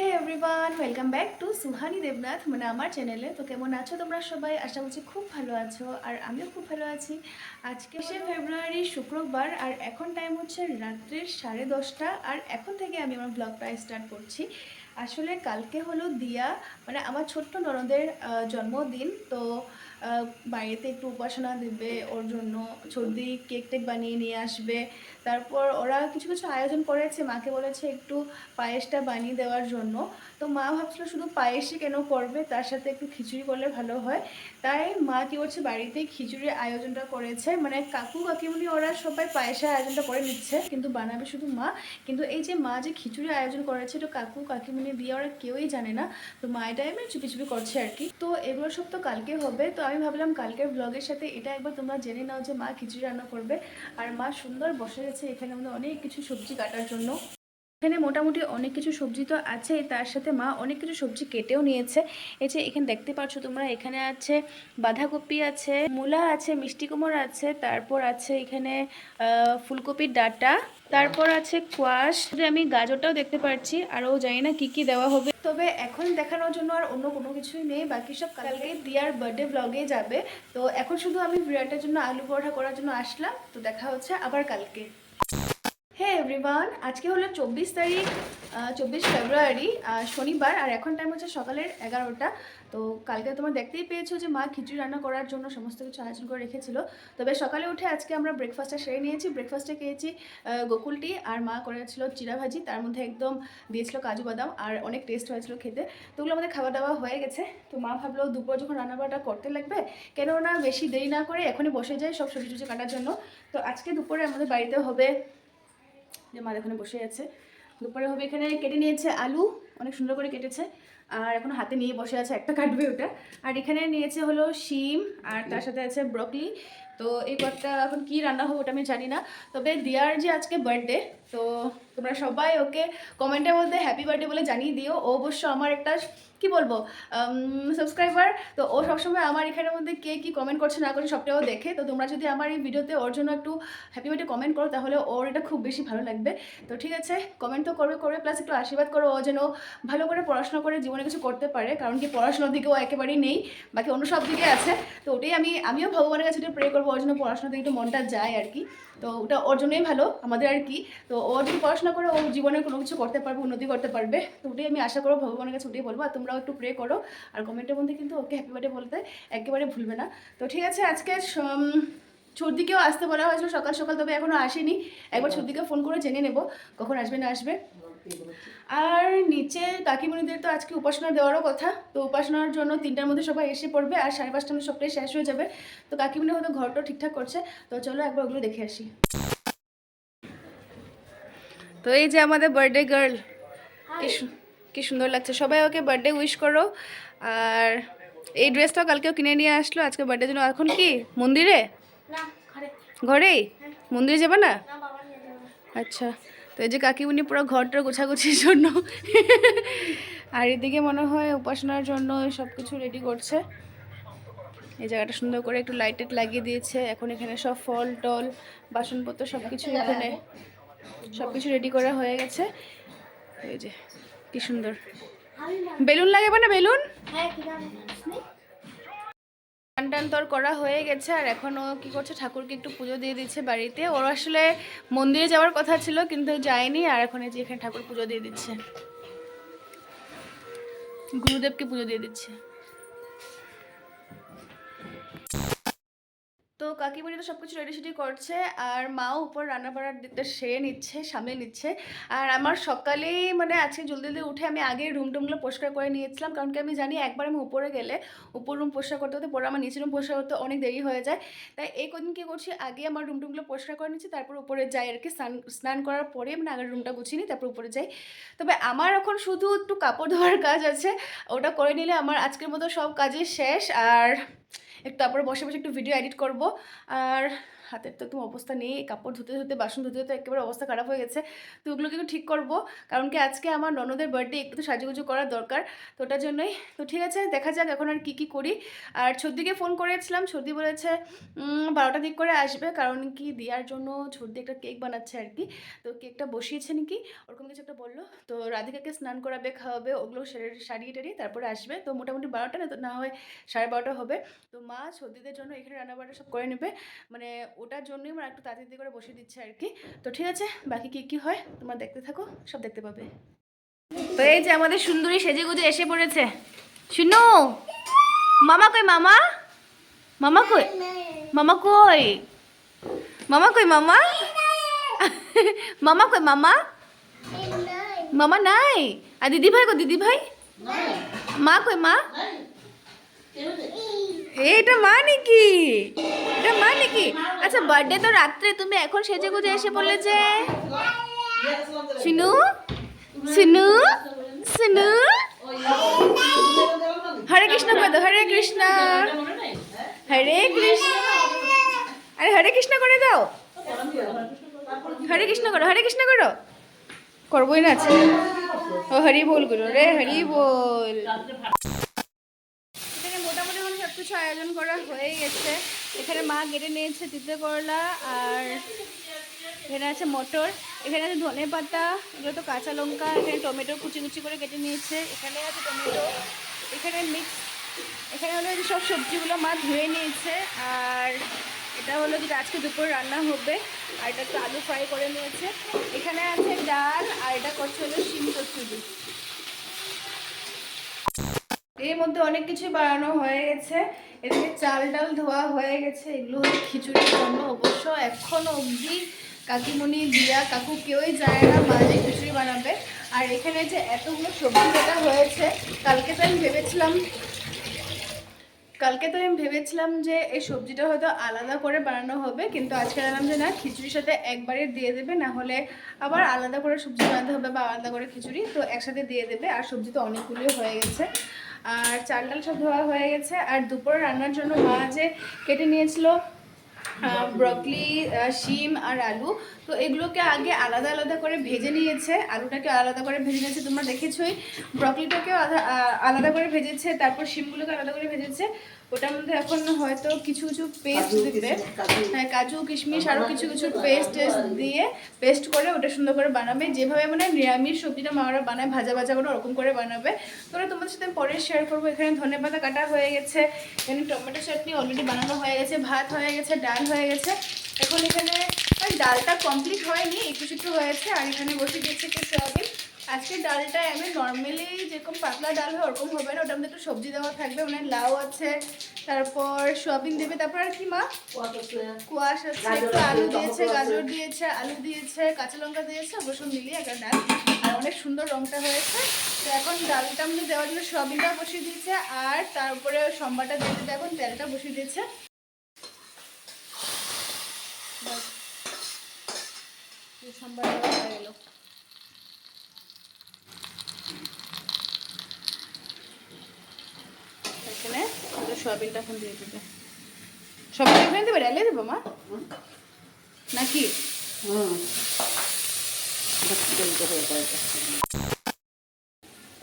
Hey everyone welcome back to Suhani Debnath মানে আমার চ্যানেলে তো কেমন আছো তোমরা সবাই? আশা করছি খুব ভালো আছো, আর আমিও খুব ভালো আছি। আজকে সে ফেব্রুয়ারি শুক্রবার, আর এখন টাইম হচ্ছে রাত্রির সাড়ে দশটা, আর এখন থেকে আমি আমার ব্লগটা স্টার্ট করছি। আসলে কালকে হলো দিয়া মানে আমার ছোট্ট ননদের জন্মদিন, তো বাড়িতে একটু উপাসনা দেবে, ওর জন্য সর্দি কেক টেক বানিয়ে নিয়ে আসবে। তারপর ওরা কিছু কিছু আয়োজন করেছে, মাকে বলেছে একটু পায়েসটা বানিয়ে দেওয়ার জন্য। তো মা ভাবছিল শুধু পায়েসই কেন করবে, তার সাথে একটু খিচুড়ি করলে ভালো হয়। তাই মা কী করছে বাড়িতেই খিচুড়ির আয়োজনটা করেছে। মানে কাকু কাকিমুনি ওরা সবাই পায়েসের আয়োজনটা করে নিচ্ছে, কিন্তু বানাবে শুধু মা। কিন্তু এই যে মা যে খিচুড়ি আয়োজন করেছে তো কাকু কাকিমুনি দিয়ে ওরা কেউই জানে না। তো মা এটা এমনি চুপি চুপি করছে আর কি। তো এগুলো সব তো কালকে হবে, তো আমি ভাবলাম কালকের ব্লগের সাথে এটা একবার তোমরা জেনে নাও যে মা খিচুড়ি রান্না করবে। আর মা সুন্দর বসে গেছে এখানে আমাদের অনেক কিছু সবজি কাটার জন্য। এখানে মোটামুটি অনেক কিছু সবজি তো আছে, তার সাথে মা অনেক কিছু সবজি কেটেও নিয়েছে। যে এখানে দেখতে পাচ্ছ তোমরা, এখানে আছে বাঁধাকপি আছে, মূলা আছে, মিষ্টি কুমড় আছে, তারপর আছে এখানে ফুলকপির ডাটা, তারপর আছে কোয়াশ। আমি গাজরটাও দেখতে পাচ্ছি আরও জানি না কি কি দেওয়া হবে। তবে এখন দেখানোর জন্য আর অন্য কোনো কিছুই নেই, বাকি সব কালকে দিয়ার বার্থডে ব্লগে যাবে। তো এখন শুধু আমি বিরাটের জন্য আলু পরোটা করার জন্য আসলাম, তো দেখা হচ্ছে আবার কালকে। হ্যাঁ এভরিওয়ান আজকে হলো চব্বিশ তারিখ চব্বিশ ফেব্রুয়ারি শনিবার, আর এখন টাইম হচ্ছে সকালের এগারোটা। তো কালকে তোমরা দেখতেই পেয়েছ যে মা খিচুড়ি রান্না করার জন্য সমস্ত কিছু আয়োজন করে রেখেছিল। তবে সকালে উঠে আজকে আমরা ব্রেকফাস্টটা সেরে নিয়েছি। ব্রেকফাস্টে খেয়েছি গোকুলটি আর মা করেছিল চিরা ভাজি। তার মধ্যে একদম দিয়েছিল কাজু বাদাম, আর অনেক টেস্ট হয়েছিল খেতে। তো ওগুলো আমাদের খাওয়া দাওয়া হয়ে গেছে। তো মা ভাবলো, দুপুর যখন রান্নাবাড়াটা করতে লাগবে, কেননা বেশি দেরি না করে এখনই বসে যায় সব সবজি টুজি কাটার জন্য। তো আজকে দুপুরে আমাদের বাড়িতে হবে যে মা এখানে বসে আছে। দুপুরে হবে এখানে কেটে নিয়েছে আলু অনেক সুন্দর করে কেটেছে। আর এখন হাতে নিয়ে বসে আছে একটা কাটবে ওটা। আর এখানে নিয়েছে হলো শিম আর তার সাথে আছে ব্রকলি। তো এই কয়েকটা এখন কি রান্না হবে ওটা আমি জানি না। তবে দিয়ার যে আজকে বার্থডে তো তোমরা সবাই ওকে কমেন্টের মধ্যে হ্যাপি বার্থডে বলে জানিয়ে দিও। ও অবশ্য আমার একটা, কি বলব সাবস্ক্রাইবার তো ও সবসময় আমার এখানের মধ্যে কে কি কমেন্ট করছে না করছে সবটাও দেখে। তো তোমরা যদি আমার এই ভিডিওতে ওর জন্য একটু হ্যাপি বার্থডে কমেন্ট করো, তাহলে ওর এটা খুব বেশি ভালো লাগবে। তো ঠিক আছে কমেন্ট তো করবে করবে প্লাস একটু আশীর্বাদ করো, ও যেন ভালো করে পড়াশোনা করে জীবনে কিছু করতে পারে। কারণ কি পড়াশোনার দিকেও একেবারেই নেই, বাকি অন্য সব দিকে আছে। তো ওটাই আমি, আমিও ভগবানের কাছে প্রে করব। ওর জন্য পড়াশোনাতে একটু মনটা যায় আর কি। তো ওটা ওর জন্যই ভালো, আমাদের আর কি। তো ও যদি পড়াশোনা করে, ও জীবনে কোনো কিছু করতে পারবে, উন্নতি করতে পারবে। তো ওটাই আমি আশা করব, ভগবানের কাছে ওটাই বলব। আর তোমরাও একটু প্রে করো। আর কমেন্টের মধ্যে কিন্তু ওকে হ্যাপি বার্থডে বলতে একেবারে ভুলবে না। তো ঠিক আছে, আজকে সর্দিকেও আসতে বলা হয়েছিল সকাল সকাল তবে এখনও আসেনি। একবার সর্দিকে ফোন করে জেনে নেব কখন আসবে না আসবে। আর নিচে কাকিমণিদের তো আজকে উপাসনা দেওয়ারও কথা তো উপাসনার জন্য তিনটার মধ্যে সবাই এসে পড়বে আর সাড়ে পাঁচটার মধ্যে সবটাই শেষ হয়ে যাবে। তো কাকিমণি হয়তো ঘরটা ঠিকঠাক করছে তো চলো একবার ওগুলো দেখে আসি। তো এই যে আমাদের বার্থডে গার্ল কি সুন্দর লাগছে। সবাই ওকে বার্থডে উইশ করো। আর এই ড্রেসটাও কালকেও কিনে নিয়ে আসলো আজকে বার্থডে জন্য। এখন কি? মন্দিরে? ঘরে? ঘরেই মন্দিরে যাবে না? আচ্ছা। তো এই যে কাকিমুনি পুরো ঘরটা গোছাগুছির জন্য। আর এদিকে মনে হয় উপাসনার জন্য সব কিছু রেডি করছে। এই জায়গাটা সুন্দর করে একটু লাইট টাইট লাগিয়ে দিয়েছে। এখন এখানে সব ফল টল বাসনপত্র সব কিছু এখানে সব কিছু রেডি করা হয়ে গেছে। এই যে কি সুন্দর। বেলুন লাগাবে না বেলুন? হ্যাঁ কি টান টান করা হয়ে গেছে, আর এখন ও কী করছে? ঠাকুরকে একটু পুজো দিয়ে দিচ্ছে বাড়িতে। ওর আসলে মন্দিরে যাওয়ার কথা ছিল, কিন্তু যায়নি, আর এখন এই যে এখানে ঠাকুর পুজো দিয়ে দিচ্ছে। গুরুদেবকে পুজো দিয়ে দিচ্ছে। তো কাকিমণি তো সব কিছু রেডি সেডি করছে, আর মাও উপর রান্না বাড়ার দিকটা সেরে নিচ্ছে, সামলে নিচ্ছে। আর আমার সকালেই মানে আজকে জলদি জলদি উঠে আমি আগে রুম টুমগুলো পরিষ্কার করে নিয়েছিলাম, কারণ কি আমি জানি একবার আমি উপরে গেলে, উপর রুম পরিষ্কার করতে হতে পরে আমার নিচের রুম পরিষ্কার করতে অনেক দেরি হয়ে যায়। তাই এই কদিন কী করছি, আগে আমার রুম টুমগুলো পরিষ্কার করে নিচ্ছি, তারপর উপরে যাই আর কি, স্নান স্নান করার পরে মানে আগের রুমটা গুছিয়ে নিই, তারপর উপরে যাই। তবে আমার এখন শুধু একটু কাপড় ধোয়ার কাজ আছে, ওটা করে নিলে আমার আজকের মতো সব কাজই শেষ, আর তারপরে বসে বসে একটু ভিডিও এডিট করব। আর হাতের তো একদম অবস্থা নেই, কাপড় ধুতে ধুতে, বাসন ধুতে ধুতে একেবারে অবস্থা খারাপ হয়ে গেছে। তো ওগুলো কিন্তু ঠিক করব, কারণ কি আজকে আমার ননদের বার্থডে একটু তো সাজুগুজু করার দরকার, তো ওটার জন্যই। তো ঠিক আছে, দেখা যাক এখন আর কী কী করি। আর ছর্দিকে ফোন করেছিলাম ছর্দি বলেছে বারোটা দিক করে আসবে, কারণ কি দেওয়ার জন্য ছর্দি একটা কেক বানাচ্ছে আর কি। তো কেকটা বসিয়েছে নাকি, ওরকম কিছু একটা বলল। তো রাধিকাকে স্নান করাবে, খাওয়াবে, ওগুলো সেরে- সারিয়ে টারিয়ে তারপরে আসবে। তো মোটামুটি বারোটা না, তো না হয় সাড়ে বারোটা হবে। তো মা সর্দিদের জন্য এখানে রান্নাবান্না সব করে নেবে। মানে ওটার জন্যই আমরা একটু তাড়াতাড়ি করে বসিয়ে দিচ্ছে আর কি। তো ঠিক আছে, বাকি কী কী হয় তোমরা দেখতে থাকো, সব দেখতে পাবে। তো এই যে আমাদের সুন্দরী সেজে গুজে এসে পড়েছে। শুনো, মামা কই, মামা? মামা কই? মামা কই? মামা কই, মামা? মামা কই, মামা? মামা নাই? আর দিদি ভাই কো দিদি ভাই মা কই, মা? এটা মা নাকি এটা মা নাকি আচ্ছা বার্থডে তো রাত্রে, তুমি এখন সেজে গুজে এসে বললে যে? শুনু শুনু শুনু হরে কৃষ্ণ দাও, হরে কৃষ্ণ। হরে কৃষ্ণ। আরে, হরে কৃষ্ণ করে দাও। হরে কৃষ্ণ করো, হরে কৃষ্ণ করো। করবোই না আজকে। ও, হরি বল করো রে, হরি বল এখানে মোটামুটি এখন সব কিছু আয়োজন করা হয়ে গেছে। এখানে মা কেটে নিয়েছে তিতে করলা আর এখানে আছে মটর। এখানে আছে ধনে পাতা, এগুলো তো কাঁচা লঙ্কা, এখানে টমেটো কুচি কুচি করে কেটে নিয়েছে। এখানে আছে টমেটো, এখানে মিক্স এখানে হলো সব সবজিগুলো মা ধুয়ে নিয়েছে। আর এটা হলো যেটা আজকে দুপুরে রান্না হবে। আর এটা একটু আলু ফ্রাই করে নিয়েছে। এখানে আছে ডাল আর এটা করছে হলো শিম কচুরি। এর মধ্যে অনেক কিছু বানানো হয়ে গেছে। এদিকে চাল ডাল ধোয়া হয়ে গেছে, এগুলো খিচুড়ির জন্য। অবশ্য এখনও অবধি কাকিমণি, দিয়া, কাকু কেউই যায় না মা যে খিচুড়ি বানাবে। আর এখানে যে এতগুলো সবজি কাটা হয়েছে, কালকে তো আমি ভেবেছিলাম, কালকে তো আমি ভেবেছিলাম যে এই সবজিটা হয়তো আলাদা করে বানানো হবে, কিন্তু আজকে জানলাম যে না, খিচুড়ির সাথে একবারে দিয়ে দেবে, না হলে আবার আলাদা করে সবজি বানাতে হবে বা আলাদা করে খিচুড়ি, তো একসাথে দিয়ে দেবে। আর সবজি তো অনেকগুলোই হয়ে গেছে। আর চাল ডাল সব ধোয়া হয়ে গেছে। আর দুপুরে রান্নার জন্য মা যে কেটে নিয়েছিল ব্রকলি শিম আর আলু, তো এগুলোকে আগে আলাদা আলাদা করে ভেজে নিয়েছে। আলুটাকে আলাদা করে ভেজে নিয়েছে, তোমরা দেখেছোই। ব্রকলিটাকেও আলাদা করে ভেজেছে, তারপর শিমগুলোকে আলাদা করে ভেজেছে। ওটার মধ্যে এখন হয়তো কিছু কিছু পেস্ট দিবে হ্যাঁ কাজু কিশমিশ আরও কিছু কিছু পেস্ট টেস্ট দিয়ে পেস্ট করে ওটা সুন্দর করে বানাবে। যেভাবে মানে নিরামিষ সবজিটা মারা বানায় ভাজা ভাজা করে ওরকম করে বানাবে। তো ওটা তোমাদের সাথে পরে শেয়ার করব। এখানে ধনে পাতা কাটা হয়ে গেছে। এখানে টমেটো চাটনি অলরেডি বানানো হয়ে গেছে। ভাত হয়ে গেছে ডাল হয়ে গেছে। এখন এখানে ডালটা কমপ্লিট হয়নি একটু একটু হয়েছে। আর এখানে বসে দিয়েছে একটু সয়াবিন। আজকে ডালটা আমি নর্মালি যেরকম পাতলা ডাল হয় ওরকম হবে না ওটা মধ্যে একটু সবজি দেওয়া থাকবে মানে লাউ আছে তারপর সয়াবিন দেবে তারপর আর কি মা? কোয়াশ আছে। একটু আলু দিয়েছে গাজর দিয়েছে আলু দিয়েছে কাঁচা লঙ্কা দিয়েছে অবশ্য মিলিয়ে একটা ডাল। আর অনেক সুন্দর রংটা হয়েছে। তো এখন ডালটা মধ্যে দেওয়ার জন্য সয়াবিনটা বসিয়ে দিয়েছে আর তারপরে সম্বারটা দিয়ে দিতে এখন তেলটা বসিয়ে দিয়েছে। সম্বার দেওয়া হয়ে গেল এখানে ওটা সয়াবিনটা এখন দিয়ে দেবে সয়াবিন এখানে দেবে ডালে দেবো মা? নাকি?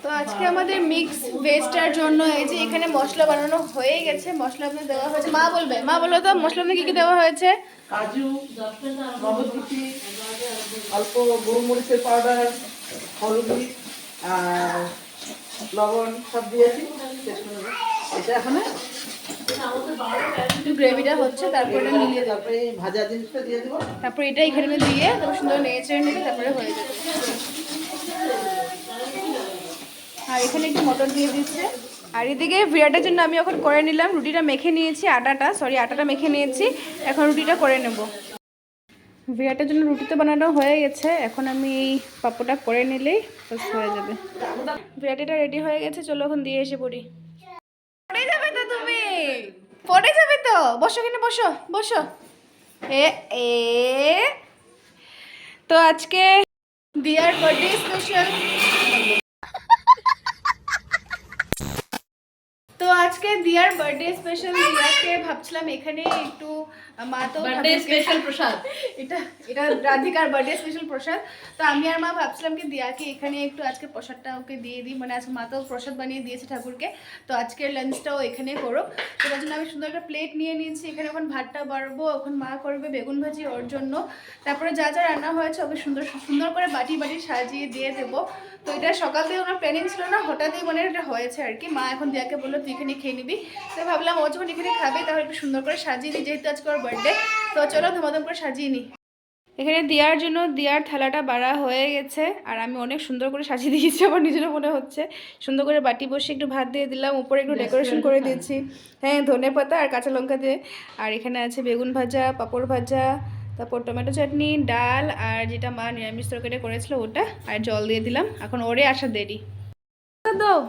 তো আজকে আমাদের মিক্স ভেজটার জন্য এই যে এখানে মশলা বানানো হয়ে গেছে মশলা আপনার দেওয়া হয়েছে। মা বলবে মা বলো তো মশলা আপনার কি কি দেওয়া হয়েছে? কাজু মটরশুঁটি অল্প গোলমরিচের পাউডার হলুদি আর লবণ সব দিয়েছি। এটা এখন একটু গ্রেভিটা হচ্ছে তারপরে মিলিয়ে তারপরে ভাজা জিনিসটা দিয়ে দেবো। তারপরে এটা এখানে দিয়ে তারপর সুন্দর নেড়ে নেবে তারপরে হয়ে যাবে। আর এখানে একটু মটর দিয়ে দিচ্ছে। আর এদিকে বিরাটার জন্য আমি এখন করে নিলাম। রুটিটা মেখে নিয়েছি আটাটা সরি আটাটা মেখে নিয়েছি। এখন রুটিটা করে নেব। বিরাটার জন্য রুটি তো বানানো হয়ে গেছে। এখন আমি এই পাপ্পটা করে নিলেই হয়ে যাবে। বিরাটিটা রেডি হয়ে গেছে চলো এখন দিয়ে এসে পড়ে। যাবে তো তুমি? পড়ে যাবে তো। বসো কিনে বসো বসো। এ এ। তো আজকে দিয়ার বার্থডে স্পেশাল তো আজকে দিয়ার বার্থডে স্পেশাল দিয়াকে ভাবছিলাম এখানে একটু মা তো বার্থডে স্পেশাল প্রসাদ। এটা এটা রাধিকার বার্থডে স্পেশাল প্রসাদ। তো আমি আর মা ভাবছিলাম কি দিয়াকে এখানে একটু আজকে প্রসাদটা ওকে দিয়ে দিই। মানে আজকে মা তো প্রসাদ বানিয়ে দিয়েছে ঠাকুরকে। তো আজকের লাঞ্চটাও এখানে করো তো তার জন্য আমি সুন্দর একটা প্লেট নিয়ে নিয়েছি। এখানে এখন ভাতটা বাড়বো এখন মা করবে বেগুন ভাজি ওর জন্য। তারপরে যা যা রান্না হয়েছে ওকে সুন্দর সুন্দর করে বাটি বাটি সাজিয়ে দিয়ে দেবো। তো এটা সকাল থেকে ওনার প্ল্যানিং ছিল না হঠাৎই মানে এটা হয়েছে আর কি। মা এখন দিয়াকে বলল তুই এখানে খেয়ে নিবি। তো ভাবলাম ও যখন এখানে খাবে তাহলে একটু সুন্দর করে সাজিয়ে নিই যেহেতু আজকে ওর বার্থডে তো চলো ধমাধম করে সাজিয়ে নিই। এখানে দেওয়ার জন্য দেওয়ার থালাটা বাড়া হয়ে গেছে আর আমি অনেক সুন্দর করে সাজিয়ে দিয়েছি আমার নিজেরও মনে হচ্ছে। সুন্দর করে বাটি বসে একটু ভাত দিয়ে দিলাম উপরে একটু ডেকোরেশন করে দিয়েছি। হ্যাঁ ধনে পাতা আর কাঁচা লঙ্কা দিয়ে। আর এখানে আছে বেগুন ভাজা পাঁপড় ভাজা তারপর টমেটো চাটনি, ডাল আর যেটা মা নিরামিষ তরকারি করেছিল ওটা, আর জল দিয়ে দিলাম। এখন ওরে আসা দেরি। দাও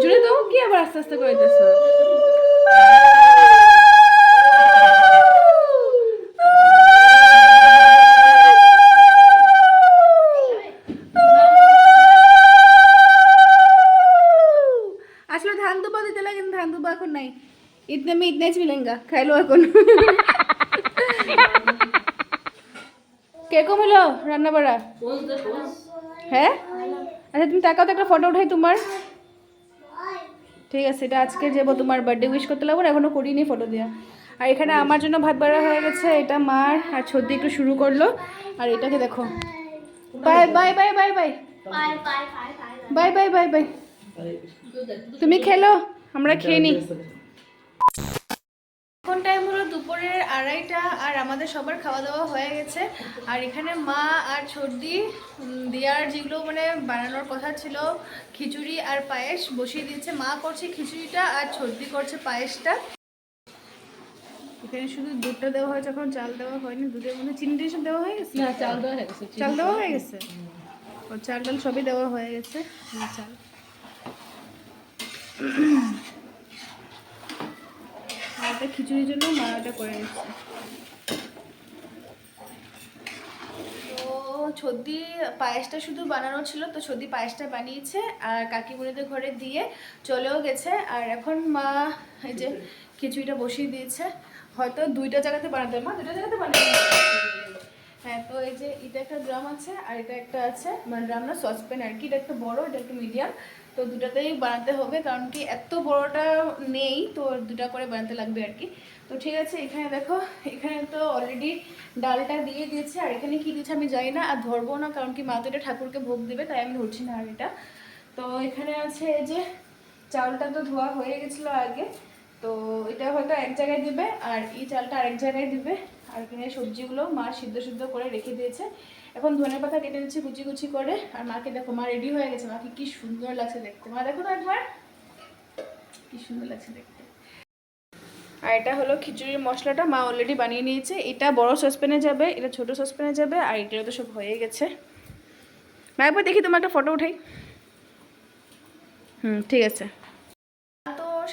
জুড়ে দাও, কি আবার আস্তে আস্তে করে দিতেছো আসলে ধান দুবা দিতে লাগে কিন্তু ধান দুবা এখন নাই ইতনে में इतने मिलेगा খাইলো এখন কিরকম হলো রান্না বাড়া হ্যাঁ আচ্ছা তুমি তাকাও তো একটা ফটো উঠাই তোমার ঠিক আছে এটা আজকে যাবো তোমার বার্থডে উইশ করতে লাগবো না, এখনো করিনি ফটো দেওয়া আর এখানে আমার জন্য ভাত বাড়া হয়ে গেছে এটা মার আর ছদ্দি একটু শুরু করলো আর এটাকে দেখো bye bye bye bye bye pi pi pi pi by bye bye bye তুমি খেলো আমরা খেয়ে নিই এখন টাইম হলো দুপুরের আড়াইটা আর আমাদের সবার খাওয়া দাওয়া হয়ে গেছে। আর এখানে মা আর সর্দি দেওয়ার যেগুলো মানে বানানোর কথা ছিল খিচুড়ি আর পায়েস বসিয়ে দিয়েছে। মা করছে খিচুড়িটা আর সর্দি করছে পায়েসটা। এখানে শুধু দুধটা দেওয়া হয়েছে এখন চাল দেওয়া হয়নি। দুধের মধ্যে চিনি টিনি দেওয়া হয়ে গেছে? না চাল দেওয়া হয়ে গেছে চাল দেওয়া হয়ে গেছে? চাল ডাল সবই দেওয়া হয়ে গেছে। চাল। আর খিচুড়ির জন্য মা এটা করে নিচ্ছে। তো ছদ্দি পায়েসটা শুধু বানানো ছিল, তো ছদ্দি পায়েসটা বানিয়েছে আর কাকিমুনিদের ঘরে দিয়ে চলেও গেছে। আর এখন মা এই যে খিচুড়িটা বসিয়ে দিয়েছে। হয়তো দুইটা জায়গাতে বানাতে। মা, দুইটা জায়গাতে বানাতে হ্যাঁ তো এই যে এটা একটা ড্রাম আছে আর এটা একটা আছে। মানে ড্রাম না, সসপ্যান আর কি। এটা একটা বড়, এটা একটা মিডিয়াম। তো দুটাতেই বানাতে হবে, কারণ কি এত বড়টা নেই, তো দুটা করে বানাতে লাগবে আর কি। তো ঠিক আছে, এখানে দেখো, এখানে তো অলরেডি ডালটা দিয়ে দিয়েছে, আর এখানে কি দিয়েছে আমি জানি না, আর ধরবো না, কারণ কি মা তো এটা ঠাকুরকে ভোগ দেবে, তাই আমি ধরছি না আর এটা। তো এখানে আছে যে চাউলটা তো ধোয়া হয়ে গেছিল আগে, তো এটা হয়তো এক জায়গায় দিবে, আর এই চালটা আরেক জায়গায় দিবে, আর এখানে সবজিগুলো মা সিদ্ধ সিদ্ধ করে রেখে দিয়েছে। এখন ধনে পাতা কেটে দিচ্ছে, কুচি কুচি করে। আর মাকে দেখো, মা রেডি হয়ে গেছে। মাকে কি সুন্দর লাগছে দেখতে। মা দেখো তো একবার কি সুন্দর লাগছে দেখতে। আর এটা হলো খিচুড়ির মশলাটা। মা অলরেডি বানিয়ে নিয়েছে। এটা বড় সসপ্যানে যাবে, এটা ছোট সসপ্যানে যাবে, আর এগুলো তো সব হয়ে গেছে। মা, একবার দেখি তোমার একটা ফটো উঠাই। হুম, ঠিক আছে।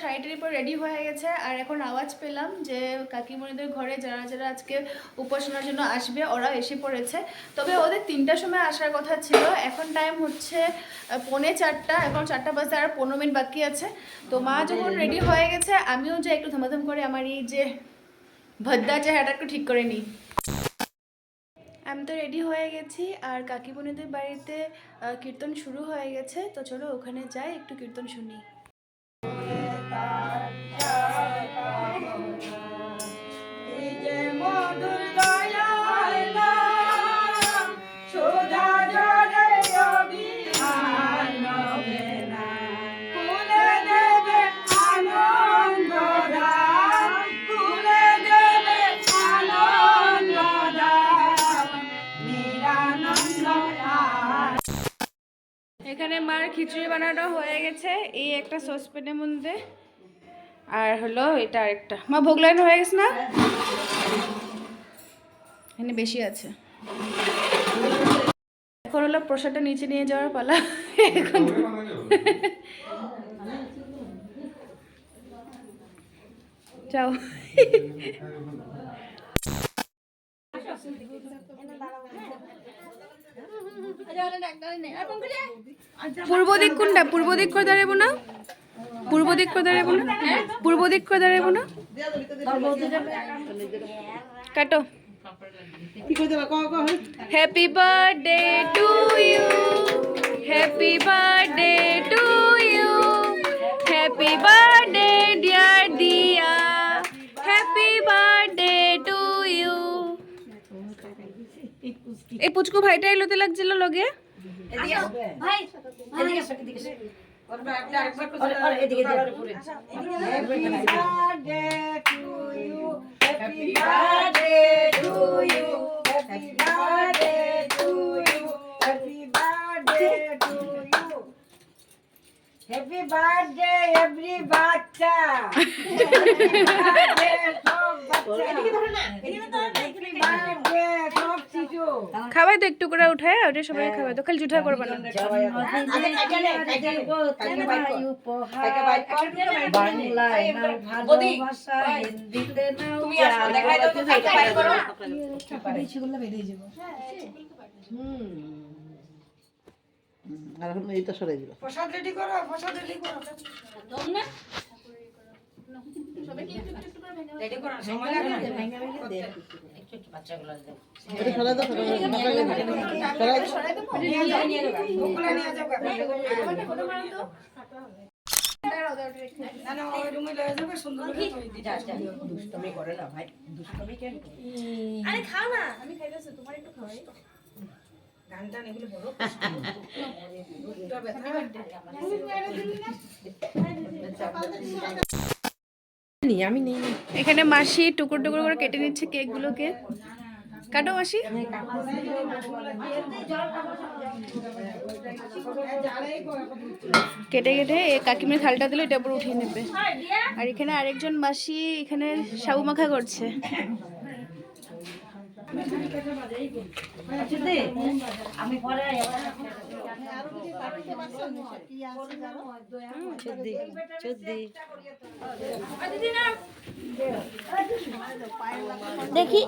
শাড়িটার উপর রেডি হয়ে গেছে। আর এখন আওয়াজ পেলাম যে কাকিমণিদের ঘরে যারা যারা আজকে উপাসনার জন্য আসবে ওরা এসে পড়েছে। তবে ওদের তিনটার সময় আসার কথা ছিল। এখন টাইম হচ্ছে পৌনে চারটা, এখন চারটা বাজতে আর পনেরো মিনিট বাকি আছে। তো মা যখন রেডি হয়ে গেছে, আমিও যে একটু ধমাধম করে আমার এই যে ভদ্দা চেহারাটা একটু ঠিক করে নিই। আমি তো রেডি হয়ে গেছি, আর কাকিমণিদের বাড়িতে কীর্তন শুরু হয়ে গেছে। তো চলো ওখানে যাই, একটু কীর্তন শুনি। এখানে মার খিচুড়ি বানানো হয়ে গেছে। এই একটা সসপ্যানের মধ্যে আর হলো এটা আরেকটা। মা, ভোগ লাগানো হয়ে গেছে না? এখানে বেশি আছে। এখন হলো প্রসাদটা নিচে নিয়ে যাওয়ার পালা। এখন যাও। পূর্ব দিক কোনটা? পূর্ব দিক করে দাঁড়াবো না? পূর্ব দিক করে দাঁড়াবো না পূর্ব দিক করে দাঁড়াবো না কাটো। Happy birthday to you happy birthday to you happy birthday dear Diya happy birthday to you এই পুচকু ভাইটা এলোতে লাগছিল লগে? ভাই। হ্যাপি বার্থডে এভরি বাচ্চা বার্থডে সব শিশু খাওয়াই তো একটু করে উঠায় ওটা সবাই খাওয়াই তো খালি জুঠা করবা না আর এখন এইটা সরাই দিবা প্রসাদ রেডি করো প্রসাদ রেডি করো না না ওই রুমে লয়ে যাবে সুন্দর করে থই দিতে দুষ্টমি করে না ভাই দুষ্টমি কেন আরে খাও না আমি খাইতেছি তোমার একটু খাওয়াই গানটা এগুলো বড় এখানে মাসি টুকরো টুকরো করে কেটে নিচ্ছে কেকগুলোকে। কাটো মাসি। কেটে কেটে কাকিমের থালটা দিলে, এটা উপর উঠিয়ে নেবে। আর এখানে আরেকজন মাসি এখানে সাবু মাখা করছে। আমি পরে দেখি।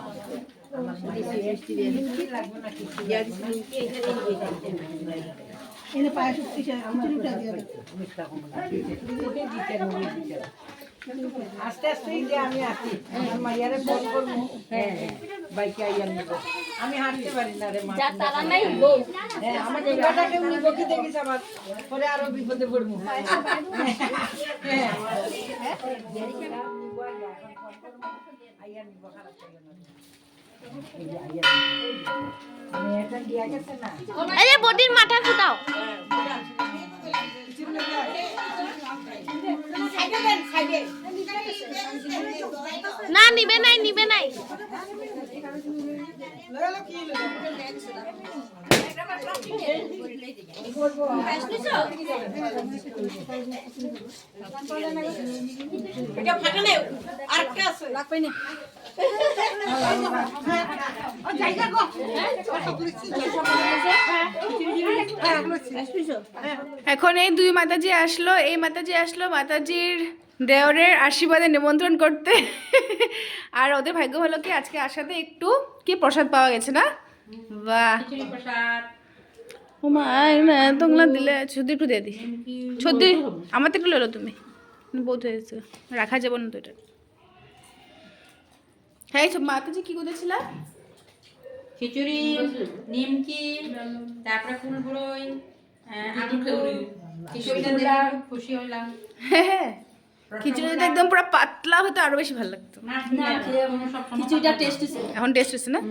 আস্তে আস্তে আমি আসি। আমার মাইয়ারে ফোন করব। হ্যাঁ। বাইকে আইয়া নিব। আমি হাঁটতে পারি না রে মা যা তারা নাই বউ। হ্যাঁ আমার দেখিস আবার? পরে আরও বিপদে পড়ব। হ্যাঁ না মাথা ফুটাও। না নিবে নাই নিবে নাই। এখন এই দুই মাতাজি আসলো এই মাতাজি আসলো মাতাজির দেওরের আশীর্বাদে নিমন্ত্রণ করতে। আর ওদের ভাগ্য ভালো কি? আজকে আসাতে একটু কি প্রসাদ পাওয়া গেছে না? বাহ। ও মা না তোমরা দিলে। ছুটি একটু দিয়ে দি ছুটি আমার তো একটু লেলো তুমি। বহুত হয়েছে। রাখা যাবে না তো এটা। হ্যাঁ সব মাতাজি কি করেছিল খিচুড়ি নিমকি তারপরে ফুল বড়ই খিচুড়িটা দেখে খুশি হলাম হ্যাঁ। খিচুড়িটা একদম পুরো পাতলা হতো আরও বেশি ভালো লাগতো। খিচুড়িটা টেস্ট এখন টেস্ট হচ্ছে না?